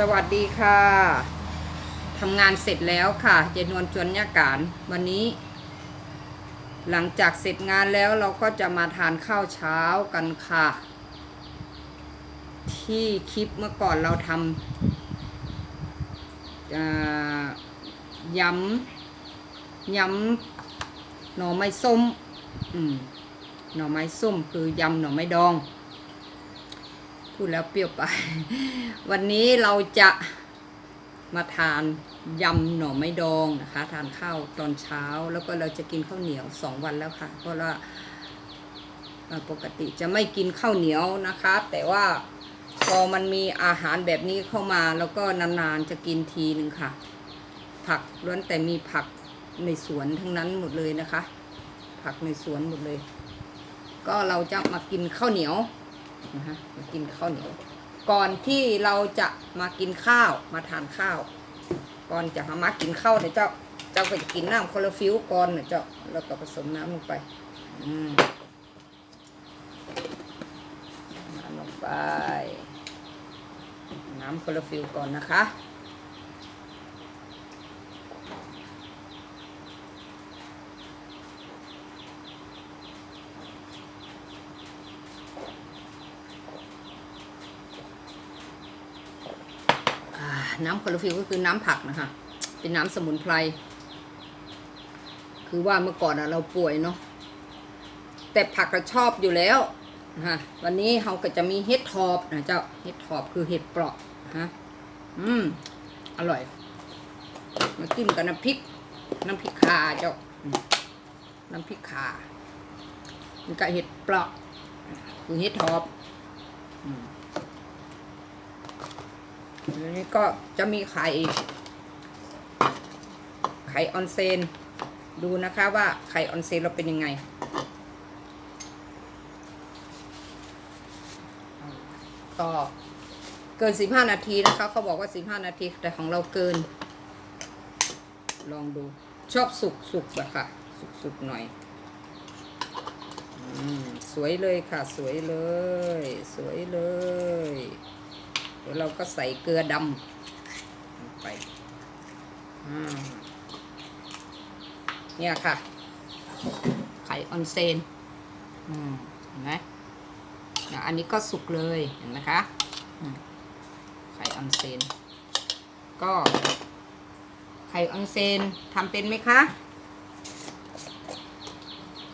สวัสดีค่ะทำงานเสร็จแล้วค่ะเจนวนจวนยาการวันนี้ หลังจากเสร็จงานแล้วเราก็จะมาทานข้าวเช้ากันค่ะ ที่คลิปเมื่อก่อนเราทำยำยำหน่อไม้ส้มหน่อไม้ส้มคือยำหน่อไม้ดอง พูดแล้วเปรี้ยวไป วันนี้เราจะมาทานยำหน่อไม้ดองนะคะ ทานข้าวตอนเช้า แล้วก็เราจะกินข้าวเหนียวสองวันแล้วค่ะ เพราะว่าปกติจะไม่กินข้าวเหนียวนะคะ แต่ว่าพอมันมีอาหารแบบนี้เข้ามาแล้วก็นานๆจะกินทีหนึ่งค่ะ ผักล้วนแต่มีผักในสวนทั้งนั้นหมดเลยนะคะ ผักในสวนหมดเลย ก็เราจะมากินข้าวเหนียว นะคะมากินข้าวเหนียว ก่อนที่เราจะมากินข้าวมาทานข้าว ก่อนจะมากินข้าวเนี่ยเจ้า เจ้าก็จะกินน้ำคลอโรฟิลก่อนเนี่ยเจ้าแล้วก็ผสมน้ำลงไป อืมน้ำลงไป น้ำคลอโรฟิลก่อนนะคะ น้ำคลอโรฟิลก็คือน้ำผักนะคะ เป็นน้ำสมุนไพร คือว่าเมื่อก่อนอะเราป่วยเนาะ แต่ผักก็ชอบอยู่แล้วนะคะวันนี้เราก็จะมีเห็ดทอบนะเจ้า เห็ดทอบคือเห็ดเปราะฮะ อืม อร่อย มาจิ้มกับน้ำพริก น้ำพริกขาเจ้า น้ำพริกขามันกับเห็ดเปราะ คือเห็ดทอบ อืม อันนี้ก็จะมีไข่ไข่ออนเซนดูนะคะว่าไข่ออนเซนเราเป็นยังไงก็เกิน 15 นาทีนะคะเขาบอกว่า 15 นาทีแต่ของเราเกิน ลองดูชอบสุกสุกแบบค่ะ สุกสุกหน่อยอสวยเลยค่ะ สวยเลย สวยเลย ยวเราก็ใส่เกลือดำลงไปเนี่ยค่ะ ไข่ออนเซนเห็นไหมอันนี้ก็สุกเลยเห็นไหมคะไข่ออนเซนก็ไข่ออนเซนทำเป็นไหมคะ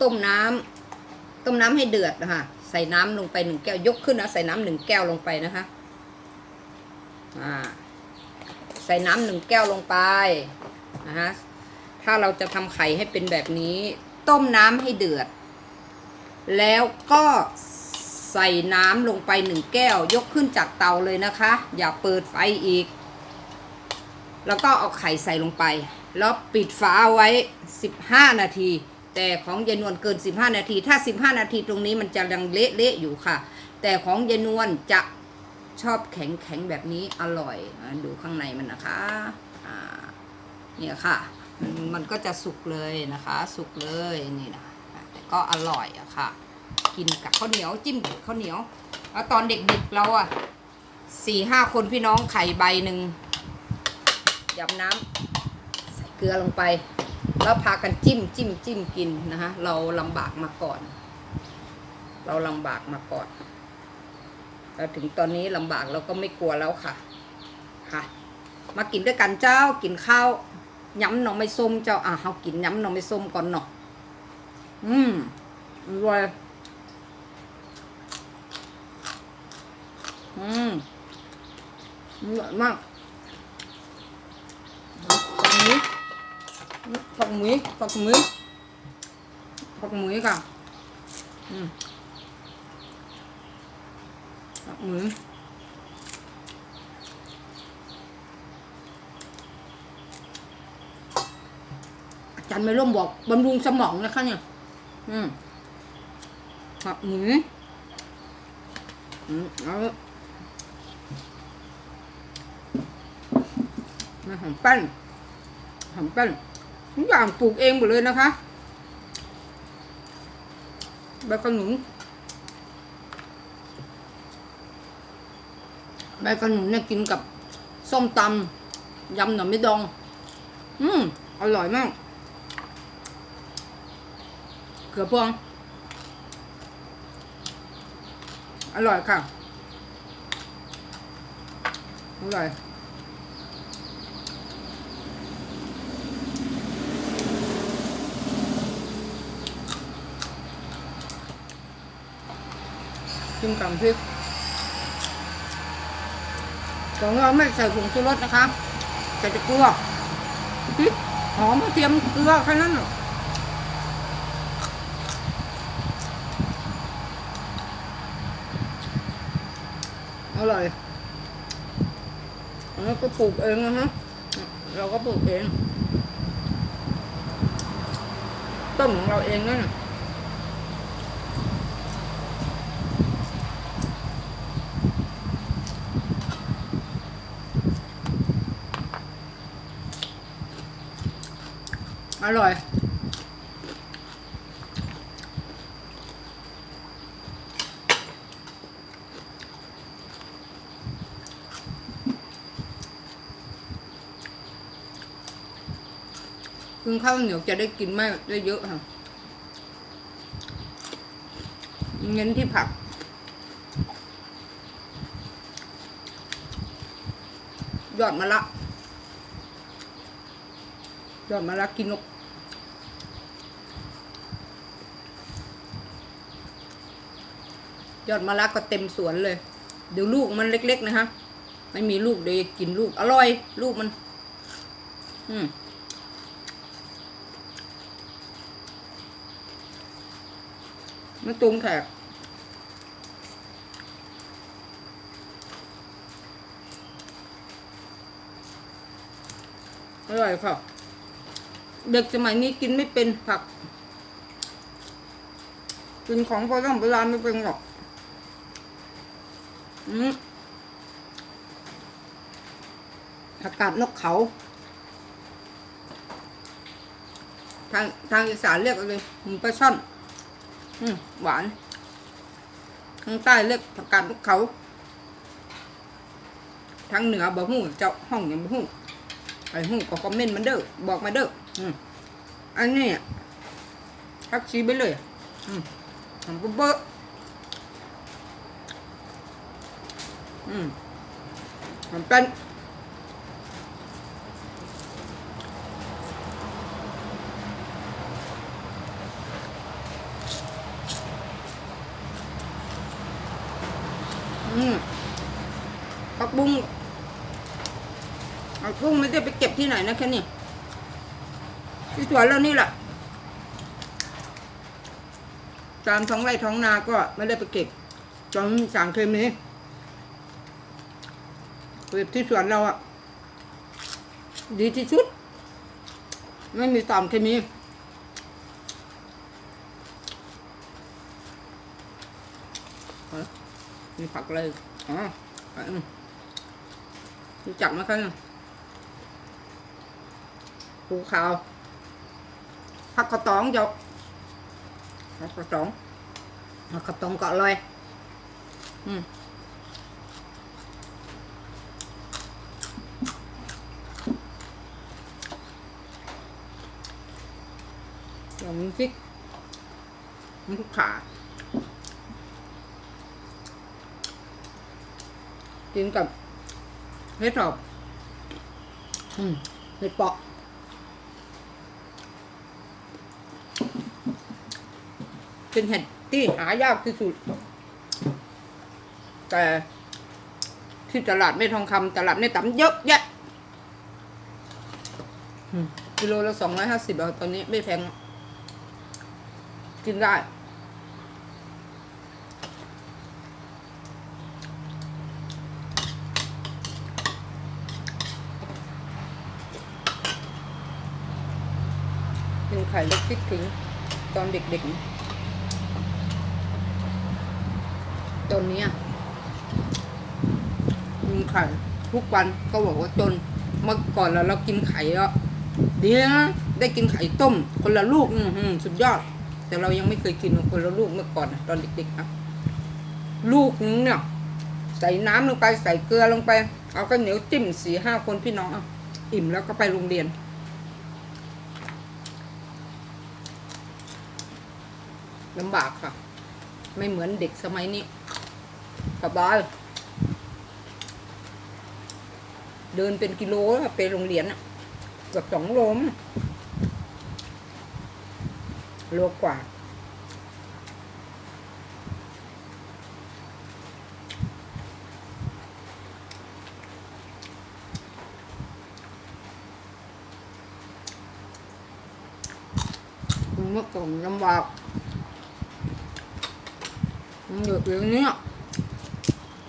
ต้มน้ำต้มน้ำให้เดือดนะคะใส่น้ำลงไปหนึ่งแก้วยกขึ้นนะใส่น้ำหนึ่งแก้วลงไปนะคะ ใส่น้ำหนึ่งแก้วลงไปนะฮะถ้าเราจะทำไข่ให้เป็นแบบนี้ ต้มน้ำให้เดือด แล้วก็ใส่น้ำลงไปหนึ่งแก้ว ยกขึ้นจากเตาเลยนะคะ อย่าเปิดไฟอีก แล้วก็เอาไข่ใส่ลงไป แล้วปิดฝาไว้ 15 นาที แต่ของยายนวลเกิน 15 นาที ถ้า 15 นาทีตรงนี้มันจะยังเละๆอยู่ค่ะ แต่ของยายนวลจะ ชอบแข็งแข็งแบบนี้อร่อยดูข้างในมันนะคะอ่าเนี่ยค่ะมันมันก็จะสุกเลยนะคะ สุกเลยนี่นะแต่ก็อร่อยอะค่ะ กินกับข้าวเหนียวจิ้มกับข้าวเหนียวแล้วตอนเด็กๆเราอะสี่ห้าคนพี่น้องไข่ใบหนึ่งยำน้ำใส่เกลือลงไป แล้วพากันจิ้มจิ้มจิ้มกินนะคะเราลำบากมาก่อน เราลำบากมาก่อน เราถึงตอนนี้ลำบากเราก็ไม่กลัวแล้วค่ะ ค่ะ มากินด้วยกันเจ้ากินข้าวย้ำหน่อไม่ส้มเจ้าอะเขากินย้ำหน่อไม่ส้มก่อนเนาะอืมอร่อยอืมอร่อยมากผักหมูผักหมูผักหมูผักหมูค่ะอืม หมูอาจารย์ไม่ร่มบอกบำรุงสมองนะคะเนี่ย อืมผักหมูอืมเอามาหอมแป้นหอมแป้นทุกอย่างปลูกเองหมดเลยนะคะใบขนุน ใบขนุนเนี่ยกินกับส้มตำยำหน่อไม้ดอง อืมอร่อยมากเขือพวง อร่อยค่ะ อร่อยจิ้มกับพริก ของเราไม่ใส่ผงชูรสนะคะแต่เกลือพริกหอมกระเทียมเกลือแค่นั้นอร่อยอันนี้ก็ปลูกเองนะฮะเราก็ปลูกเองต้นของเราเองนั่นน่ะ อร่อยกินข้าวเหนียวจะได้กินไม่ได้เยอะค่ะ เน้นที่ผักยอดมะละยอดมะละกินนก ยอดมะละก็เต็มสวนเลยเดี๋ยวลูกมันเล็ก ๆ นะคะไม่มีลูกเดี๋ยวกินลูกอร่อย ลูกมัน อืมมะตูมแขกอร่อยค่ะเด็กสมัยนี้กินไม่เป็นผัก กินของโบราณโบราณไม่เป็นหรอก ผักกาดนกเขา ทางทางอีสานเรียกอะไรหมูปลาช่อนอหวาน ทางใต้เรียกผักกาดนกเขา ทางเหนือบะฮู้เจ้าห้องอยังบะฮู้ไอ้ฮู้ก็คอมเมนต์มันเด้อบอกมาเด้ออันนี้ทักชีไปเลยอืมทำปุ๊บเบอ อืมมันเป็นอืมผักบุ้งผักบุ้งไม่ได้ไปเก็บที่ไหนนะแค่นี้ที่สวนเรานี่แหละตามท้องไร่ท้องนาก็ไม่ได้ไปเก็บจนสารเคมี เก็บที่สวนเราอะดีที่สุด ไม่มีสารเคมีมีผักเลยอ๋อรู้จักไหมคะเนี่ยภูขาวผักกระตองจ้าผักกระตองผักกระตองก็อร่อยอืมเดี๋ยวมันพริก มันขากินกับเห็ดหอบอืมเห็ดเปาะเป็นเห็ดที่หายากที่สุด แต่ที่ตลาดไม่ทองคำตลาดไม่ต่ำเยอะแยะอืมกิโลละสองร้อยห้าสิบาทตอนนี้ไม่แพง กินได้เป็นไข่ล็กคิดถึงตอนเด็กๆ ตอนนี้ยกินไข่ทุกวันก็บอกว่าจนเมื่อก่อนเราเรากินไข่แล้วดีนะได้กินไข่ต้ม คนละลูก อื้อหือสุดยอด แต่เรายังไม่เคยกินคนละลูกเมื่อก่อนนะตอนเด็กๆนะลูกนึงเนี่ยใส่น้ำลงไปใส่เกลือลงไป เอาข้าวเหนียวจิ้มสี่ห้าคนพี่น้องอาอิ่มแล้วก็ไปโรงเรียน ลำบากค่ะ ไม่เหมือนเด็กสมัยนี้สบายเดินเป็นกิโลไปโรงเรียนอะเกือบสองโลม งโลกว่า เมื่อก่อนลำบากเด็กเดี๋ยวนี้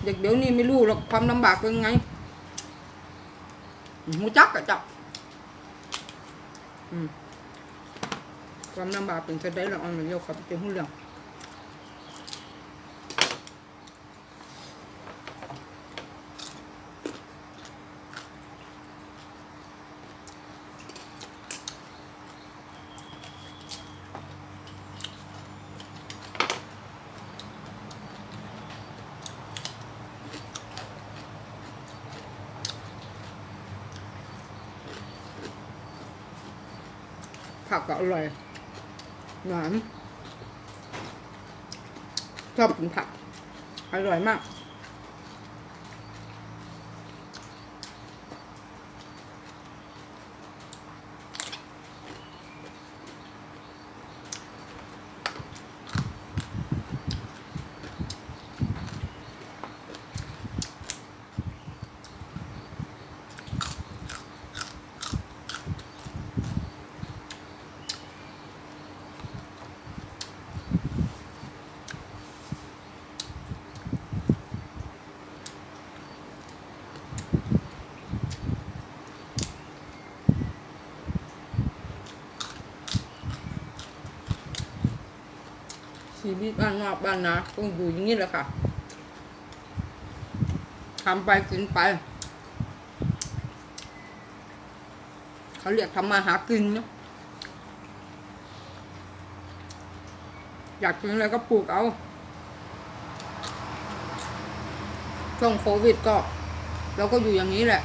เด็กเดี๋ยวนี้ไม่รู้หรอกความลำบากเป็นไงหูจักกะจับอืม ความลำบากเป็นจะได้ละออนเดียวครับเป็นหูเรื่องผักก็อร่อย หวานชอบกินผัก อร่อยมาก ชี วิตบ้านนอกบ้านนาต้องอยู่อย่างนี้แหละค่ะทำไปกินไป เขาเรียกทำมาหากินเนาะอยากกินอะไรก็ปลูกเอา ช่วงโควิดก็ เราก็อยู่อย่างนี้แหละ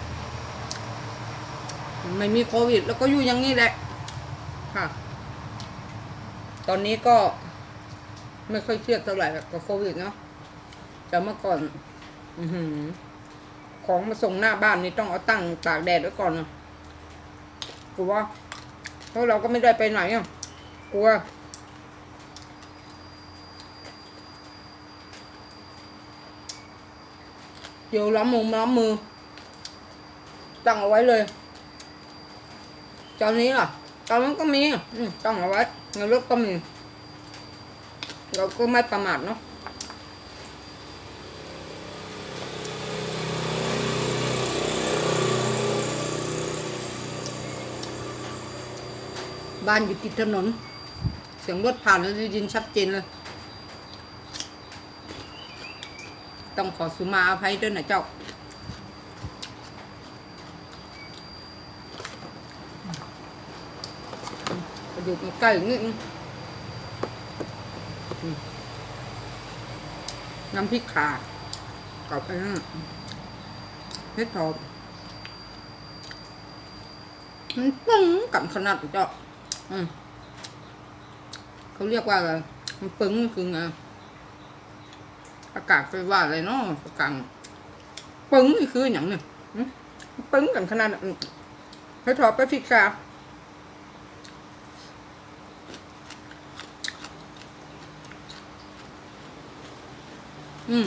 ไม่มีโควิดเราก็อยู่อย่างนี้แหละ ค่ะ ตอนนี้ก็ ไม่ค่อยเครียดเท่าไหร่กับโควิดเนาะแต่เมื่อก่อน อืของมาส่งหน้าบ้านนี่ต้องเอาตั้งตากแดดไว้ก่อนนะกลัวเพราะเราก็ไม่ได้ไปไหนอะกลัวเดี๋ยวล้อมมือล้อมมือ ตั้งเอาไว้เลยตอนนี้ล่ะตอนนั้นก็มีตั้งเอาไว้ในรถก็มี เราก็ไม่ประมาทเนาะบ้านอยู่ติดถนน เสียงรถผ่านแล้วได้ยินชัดเจนเลย ต้องขอสุมาอภัยด้วยนะเจ้า อยู่ใกล้ๆนิดนึง น้ำพริกขากับไอ้นั่นเห็ดทอบมันปึ้งกับขนาดเจ้าอืมเขาเรียกว่าอะไรมันปึ้งคือไงอากาศไปว่าอะไรเนาะประกังปึ้งคืออย่างเนี่ยปึ้งกันขนาดนั้นเห็ดทอบไปพริกขา อืม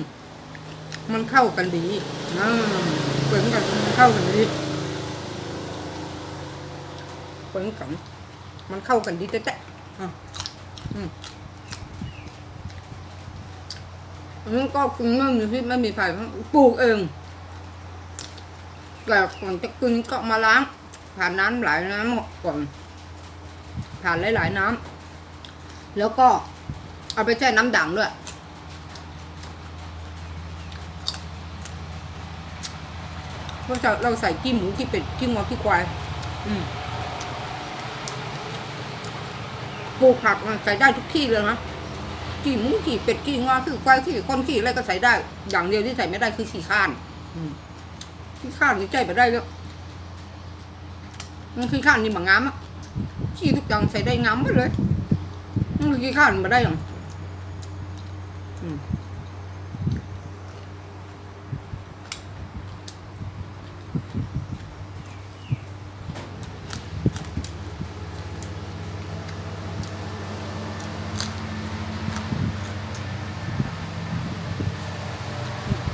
มันเข้ากันดีนะเปิดกันมันเข้ากันดีเปิดกันมันเข้ากันดีแต่ๆอะอืมอันนี้ก็กินไม่มีพิษไม่มีภัยปลูกเองแต่ก่อนจะกินก็มาล้าง ผ่านน้ำหลายน้ำก่อนผ่านหลายๆน้ำแล้วก็เอาไปแช่น้ำด่างด้วย เพราะเราใส่ขี้หมูขี้เป็ดขี้งอขี้ควาย อืมปลูกผักมันใส่ได้ทุกที่เลยนะขี่หมูขี่เป็ดขี่งอขี่ควายขี่คนขี่อะไรก็ใส่ได้ อย่างเดียวที่ใส่ไม่ได้คือขี่ข้านอืมขี่ข้านนี่ใจไปได้แล้วมันขี่ข้านนี่บางงามอะขี่ทุกอย่างใส่ได้งามหมดเลยมันขี่ข้านมาได้หรออืม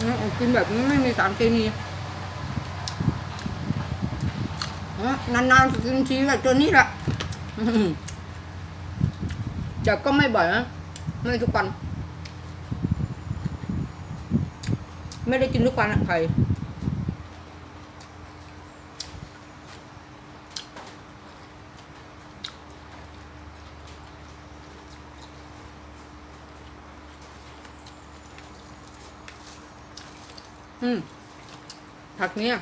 อืม กินแบบนี้ไม่มีสารเคมีนานๆกินทีแบบตัวนี้แหละแต่ก็ไม่บ่อยนะไม่ทุกวัน ไม่ได้กินทุกวันอะไข่ ผักเนี้ย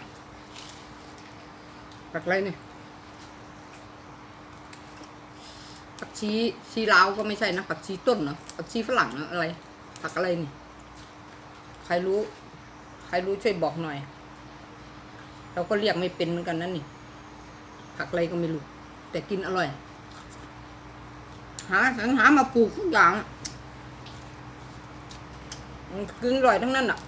ผักอะไรเนี่ยผักชีชีลาวก็ไม่ใช่นะผักชีต้นเนาะผักชีฝรั่งเนอะอะไร ผักอะไรนี่ ใครรู้ ใครรู้ช่วยบอกหน่อย เราก็เรียกไม่เป็นเหมือนกันนั่นนี่ ผักอะไรก็ไม่รู้ แต่กินอร่อย หาสรรหามาปลูกทุกอย่างกินอร่อยทั้งนั้นอะ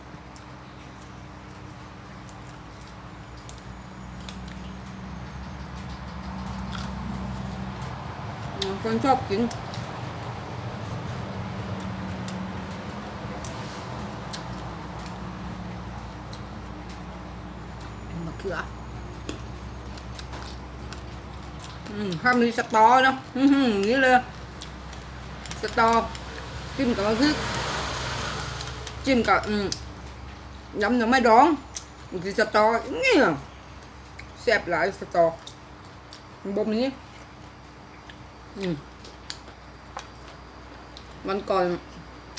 คนชอบกิน มะเขือ อืมถ้ามีสตอเนาะอือหือนี่เลย สตอจิ้มกับมะพริกจิ้มกับอืมยำหน่อไม้ดองมันคือสตอนี่อะแซ่บหลายสตอบ่มนี่อืม วันก่อน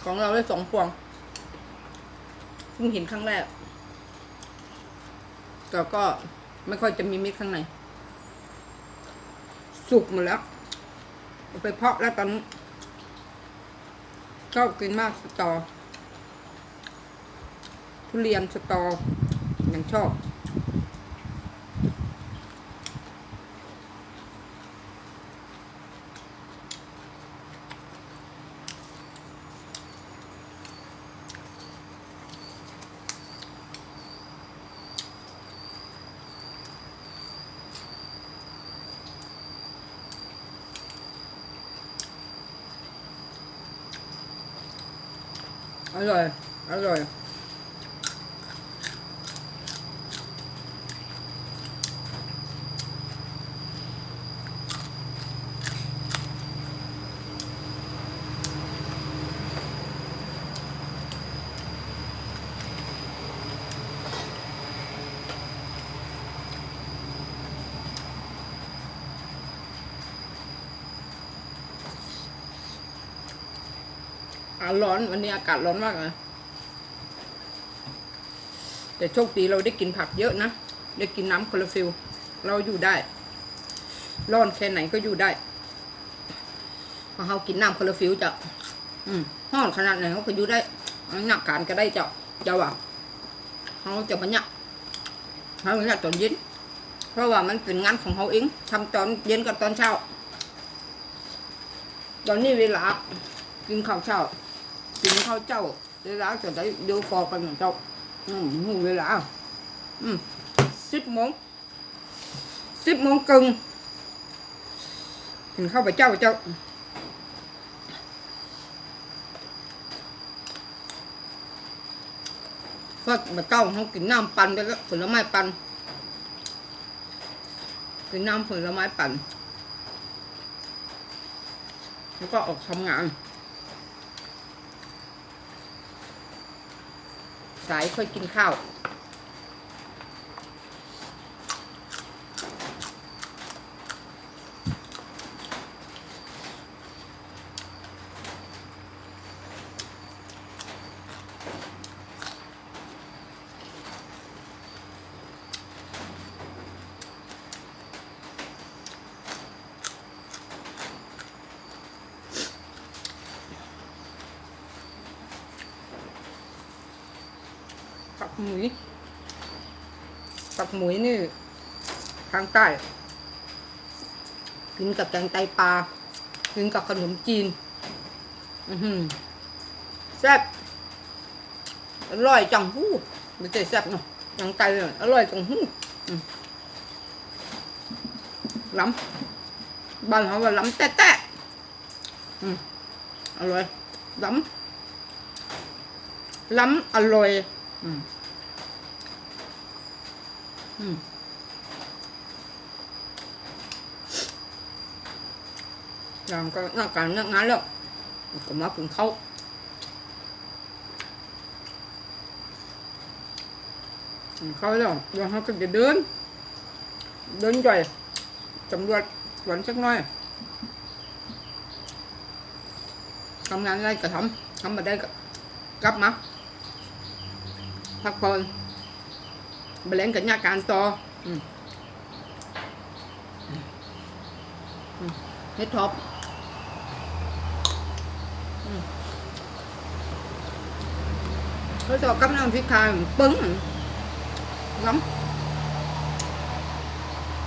ของเราได้สองพวงเพิ่งเห็นครั้งแรกแต่ก็ไม่ค่อยจะมีเม็ดข้างใน สุกหมดแล้ว ไปเพาะแล้วตอนชอบกินมากสตอทุเรียนสตอยังชอบ อร่อย อร่อย ร้อน วันนี้อากาศร้อนมากเลยแต่โชคดีเราได้กินผักเยอะนะ ได้กินน้ำคลอโรฟิลเราอยู่ได้ ร้อนแค่ไหนก็อยู่ได้พราะเรากินน้ำคลอโรฟิลจะอืมห้อนขนาดไหนเขาก็อยู่ได้หนักการก็ได้เจ้าเจ้าว่าเขาจะมันเนี่ยเขาเนี่ยตอนเย็นเพราะว่ามันเป็นงานของเขาเองทำตอนเย็นกับตอนเช้า ตอนนี้เวลากินข้าวเช้า กินข้าวเจ้าเวลาจะได้เดูฟอกันของเจ้า อืมหูเวลา อืมสิบโมงสิบโมงกึ่งกินข้าวไปเจ้าเจ้าก็มาเจ้าเขากินน้ำปั่นแล้วก็ผลไม้ปั่นกินน้ำผลไม้ปั่นแล้วก็ออกทำงาน สายค่อยกินข้าว หมุยปักหมุยนี่ทางใต้กินกับแกงไตปลากินกับขนมจีน อือหือแซ่บอร่อยจังหู้ไม่ใช่แซ่บเนาะแกงไตเนี่ยอร่อยจังหู้ล้ำบ้านเขาว่าล้ำแต๊ะๆอืมอร่อยล้ำล้ำอร่อย อืม ยังก็นอกการเลิงานแล้วก็มากิเขาเขาแล้วเดี๋ยวเขาก็จะเดิน เดินไปอยสำรวจสวนสักหน่อยทำงานอะไรก็ทำทำมาได้ก็กลับมาพักผ่อน บแลงกับยาการต่อเฮ็ดท็อปเฮ็ดท็อปกับน้ำพิกไทยปึ้งน้ำ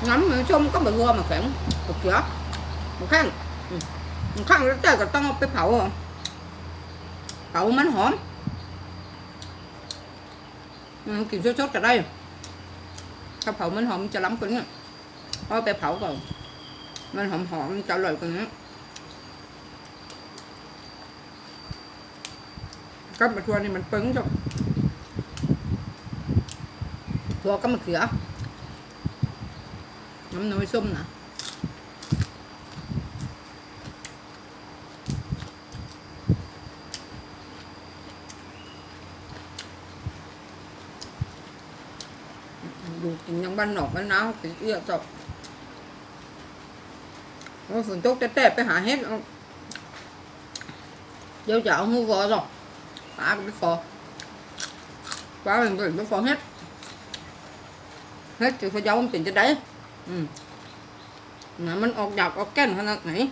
น้ำชมก็แบบรัวมาแข็งแบบเสียมันแข็งมันแข็งแล้วเจ๊ก็ต้องไปเผาเผามันหอมกินสดๆก็ได้ กะเพรามันหอมจะล้ำกว่านี้เอาไปเผาก่อนมันหอมหอมจะอร่อยกว่านี้ก็มาทัวนี่มันเปิ้งจบทัวก็มะเขือน้ำน้อยส้มนะดู กินยังบ้านอกบ้านนาเขาไปเอื้อจบโอ้ฝนตกแต่ๆไปหาเห็ดเอาเดี๋ยวจะเอาหูฟอหรอกป้าก็ไปฟอป้าเป็นคนไปฟอเห็ด hết thì phải giấu tiền cho đấy ừ. mà mình ọt dọc ọt kén hay là này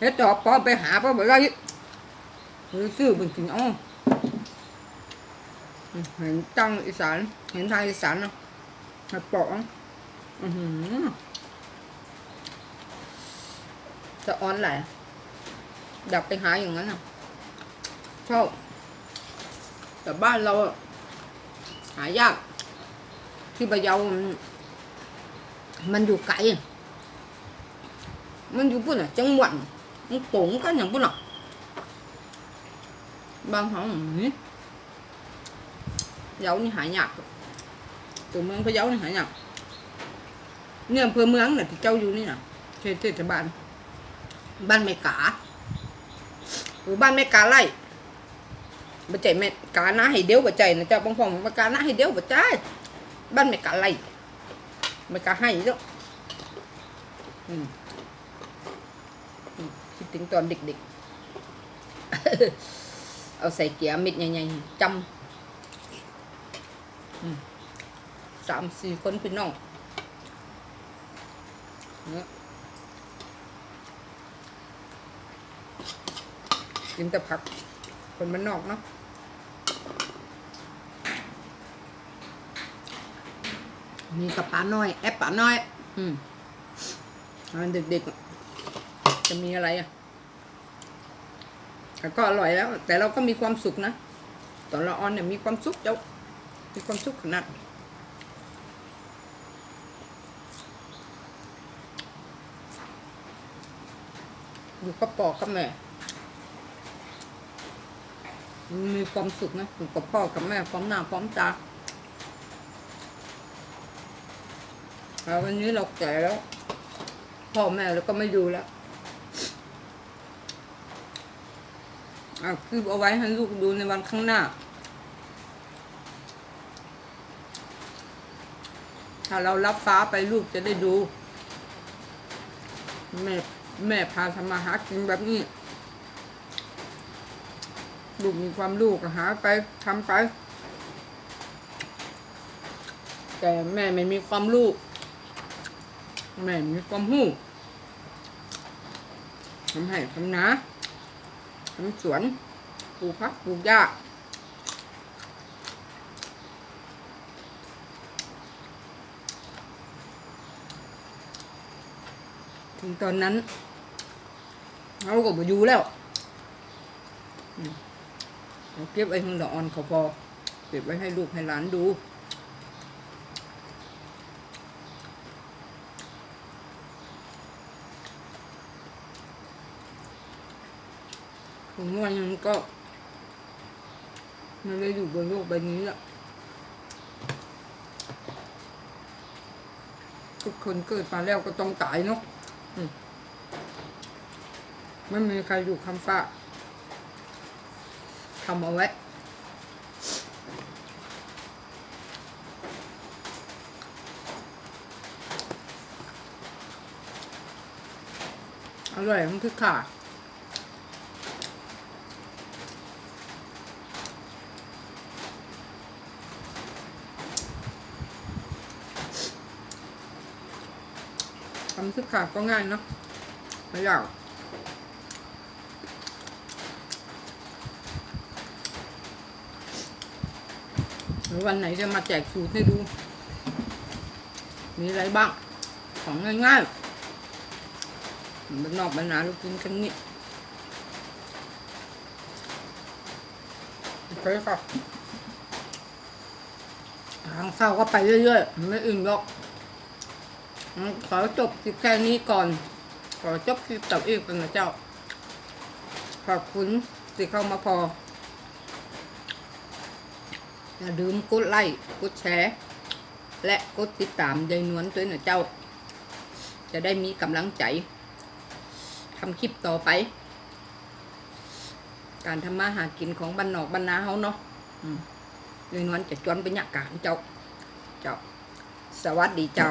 hết rồi bỏ ไปหาปอไปไล่ซื้อเป็นกินอ้อ bỏ bởi đây rồi sư mình chỉnh ông hiện tăng ý sản hiện thay ý sản không hạt bỏ ừ. จะออนแหละดับไปหาอย่างนั้นอะชอบแต่บ้านเราหายาก ที่พะเยามันมันอยู่ไกล มันอยู่ปุ่นอะ จังหวัดมันโป่งกันอย่างปุ่นอะบางห้องนี่ เยานี่หายากตัวเมืองพะเยานี่หายากเนี่ยอำเภอเมืองน่ะที่เจ้าอยู่นี่น่ะเขตเทศบาลบ้านไม่กาหรือบ้านไม่กาไล่ bà chạy mẹ cá ná hay đéo bà chạy nó cho bông phòng mà cá ná hay đéo bà chạy ban mẹ cá lầy mẹ cá hay đó ừ. Ừ. Khi tính toàn địch địch ở xài kia mịt nhanh nhanh trăm ừ. สามสี่คนพี่น้องเนี่ยกินแต่ผัก คนมันนอกเนาะมีกับปลาน้อย แอปปลาน้อย อืมตอนเด็กๆอะจะมีอะไรอะแต่ก็อร่อยแล้ว แต่เราก็มีความสุขนะ ตอนเราออนเนี่ยมีความสุขเจ้า มีความสุขขนาด อยู่กับปอกับแม่มีความสุขนะอยู่กับพ่อกับแม่พร้อมหน้าพร้อมตาแล้ววันนี้เราแก่แล้ว พ่อแม่เราก็ไม่อยู่แล้วอะคือเอาไว้ให้ลูกดูในวันข้างหน้า ถ้าเรารับฟ้าไปลูกจะได้ดูแม่ แม่พาทำมาหากินแบบนี้ลูกมีความลูกก็หาไปทำไป แต่แม่ไม่มีความลูก แม่มีความหู้ทำให้ทำนาทำสวนปลูกผักปลูกหญ้า ตอนนั้นเราก็มาอยู่แล้วเอาเก็บไว้ข้างดอกอ่อนเขาพอเก็บไว้ให้ลูกให้หลานดูผมว่ายังก็ไม่ได้อยู่บนโลกใบนี้แหละทุกคนเกิดมาแล้วก็ต้องตายเนาะ ไม่มีใครอยู่คำฟ้าทำเอาไว้อร่อยมันคือขาดำซึกขาก็ง่ายเนาะไม่ยากหรือวันไหนจะมาแจกสูตรให้ดู มีอะไรบ้าง ของง่ายๆมันนอกบรรณาลูกกินกันนี่โอเคค่ะทางข้าวก็ไปเรื่อยๆ ไม่อื่นหรอก ขอจบคลิปแค่นี้ก่อน ขอจบคลิปต่ออีกนนะเจ้า ขอบคุณที่เข้ามาพอ อย่าลืมกดไลค์กดแชร์ และกดติดตามยายนวลด้วยนะเจ้า จะได้มีกำลังใจทำคลิปต่อไป การทำมาหากินของบ้านนอกบ้านาเขาเนาะยายนวลจะจวนเป็นยากการเจ้า เจ้า สวัสดีเจ้า